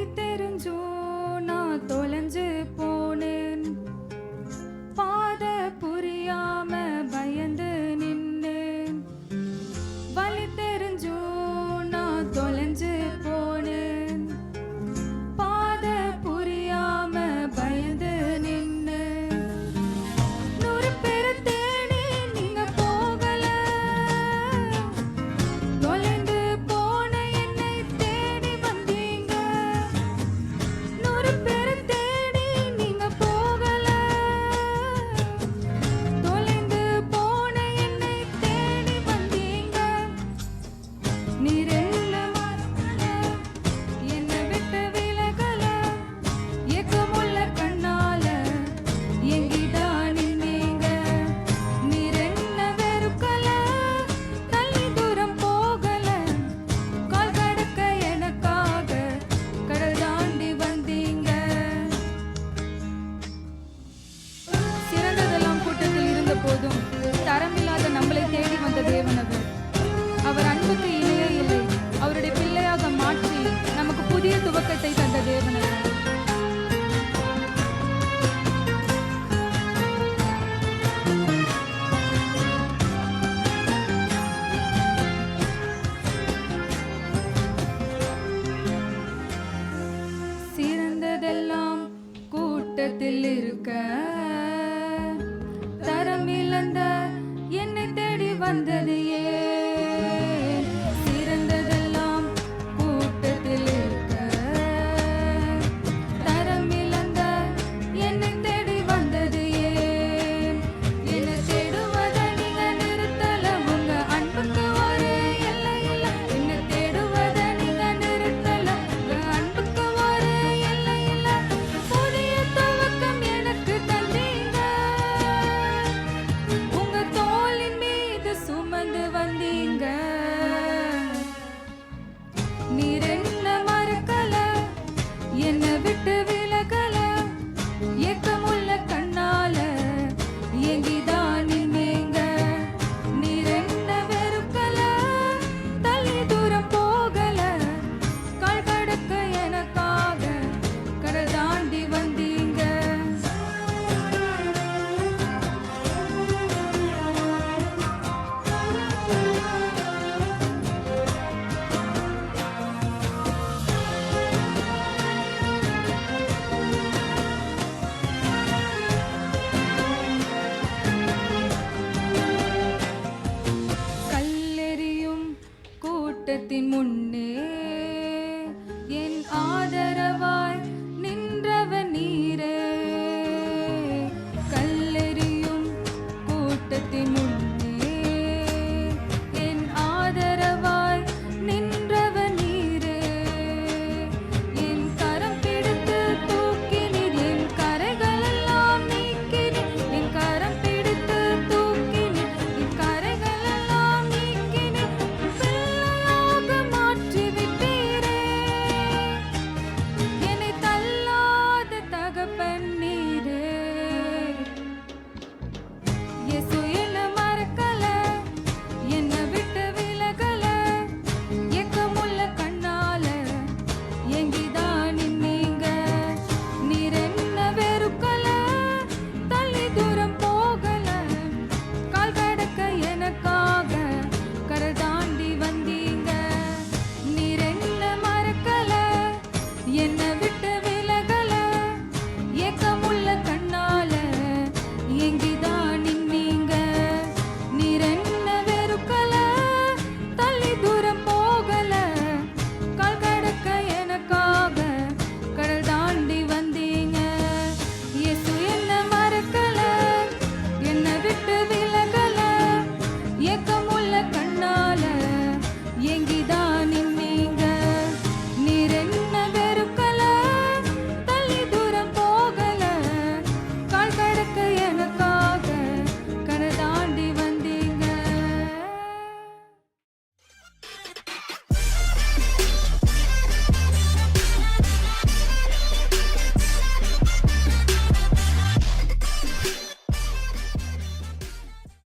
தெரித்த கூட்டத்தில் இருக்க. தரம் இழந்த என்னை தேடி வந்தது കൂട്ടത്തിൻ മുന്നേ